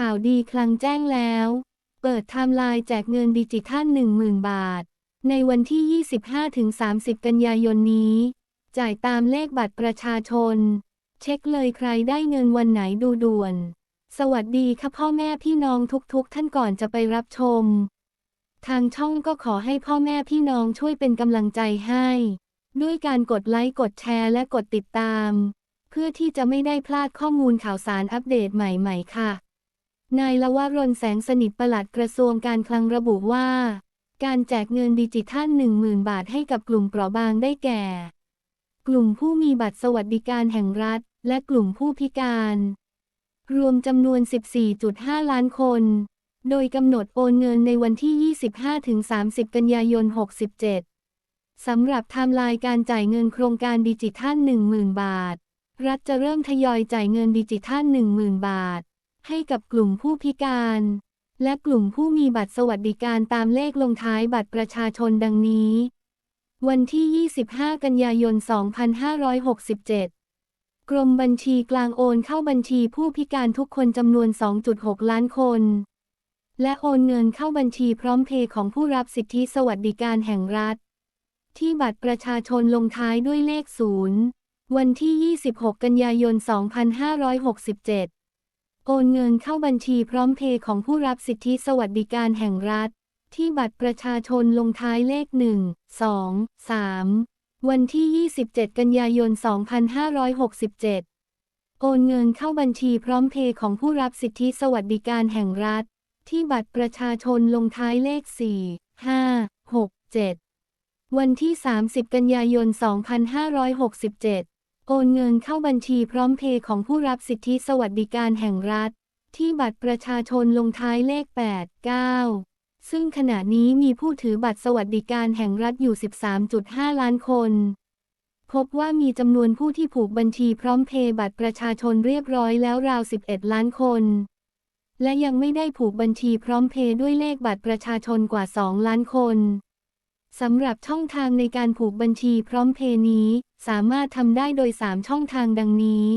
ข่าวดีคลังแจ้งแล้ว เปิดไทม์ไลน์แจกเงินดิจิทัล 10,000 บาท ในวันที่ 25-30 กันยายนนี้ จ่ายตามเลขบัตรประชาชน เช็คเลยใครได้เงินวันไหนดูด่วน สวัสดีค่ะพ่อแม่พี่น้องทุกๆ ท่านก่อนจะไปรับชม ทางช่องก็ขอให้พ่อแม่พี่น้องช่วยเป็นกำลังใจให้ ด้วยการกดไลค์กดแชร์และกดติดตาม เพื่อที่จะไม่ได้พลาดข้อมูลข่าวสารอัปเดตใหม่ๆค่ะ นายละวารนแสงสนิทประหลัดกระทรวงการคลังระบุว่า การแจกเงินดิจิทัล 10,000 บาทให้กับกลุ่มเปราะบางได้แก่ กลุ่มผู้มีบัตรสวัสดิการแห่งรัฐ และกลุ่มผู้พิการ รวมจำนวน 14.5 ล้านคน โดยกำหนดโอนเงินในวันที่ 25-30 กันยายน 67 สำหรับไทม์ไลน์การจ่ายเงินโครงการดิจิทัล 10,000 บาท รัฐจะเริ่มทยอยจ่ายเงินดิจิทัล 10,000 บาท ให้กับกลุ่มผู้พิการ และกลุ่มผู้มีบัตรสวัสดิการตามเลขลงท้ายบัตรประชาชนดังนี้ วันที่ 25 กันยายน 2567 กรมบัญชีกลางโอนเข้าบัญชีผู้พิการทุกคนจำนวน 2.6 ล้านคน และโอนเงินเข้าบัญชีพร้อมเพย์ของผู้รับสิทธิสวัสดิการแห่งรัฐ ที่บัตรประชาชนลงท้ายด้วยเลขศูนย์วันที่ 26 กันยายน 2567 โอนเงินเข้าบัญชีพร้อมเพย์ของผู้รับสิทธิสวัสดิการแห่งรัฐ ที่บัตรประชาชนลงท้ายเลข 1 2 3 วันที่ 27 กันยายน 2567 โอนเงินเข้าบัญชีพร้อมเพย์ของผู้รับสิทธิสวัสดิการแห่งรัฐ ที่บัตรประชาชนลงท้ายเลข 4 5 6 7 วันที่ 30 กันยายน 2567 โอนเงินเข้าบัญชีพร้อมเพย์ของผู้รับสิทธิสวัสดิการแห่งรัฐ ที่บัตรประชาชนลงท้ายเลข 8 9 ซึ่งขณะนี้มีผู้ถือบัตรสวัสดิการแห่งรัฐอยู่ 13.5 ล้านคน พบว่ามีจำนวนผู้ที่ผูกบัญชีพร้อมเพย์บัตรประชาชนเรียบร้อยแล้วราว 11 ล้านคน และยังไม่ได้ผูกบัญชีพร้อมเพย์ด้วยเลขบัตรประชาชนกว่า 2 ล้านคน สำหรับช่องทางในการผูกบัญชีพร้อมเพย์นี้ สามารถทำได้โดย 3 ช่องทางดังนี้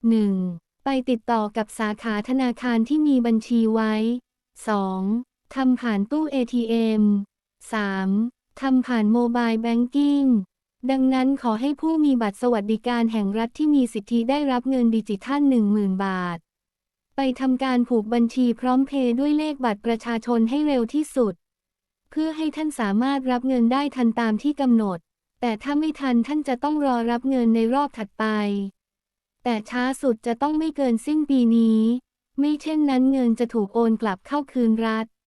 1. ไปติดต่อกับสาขาธนาคารที่มีบัญชีไว้ 2. ทำผ่านตู้ ATM 3. ทำผ่านโมบายแบงกิ้งดังนั้นขอให้ผู้มีบัตรสวัสดิการแห่งรัฐที่มีสิทธิได้รับเงินดิจิทัล 10,000 บาท ไปทำการผูกบัญชีพร้อมเพย์ด้วยเลขบัตรประชาชนให้เร็วที่สุด เพื่อให้ท่านสามารถรับเงินได้ทันตามที่กำหนด แต่ถ้าไม่ทันท่านจะต้องรอรับเงินในรอบถัดไป แต่ช้าสุดจะต้องไม่เกินสิ้นปีนี้ ไม่เช่นนั้นเงินจะถูกโอนกลับเข้าคืนรัฐ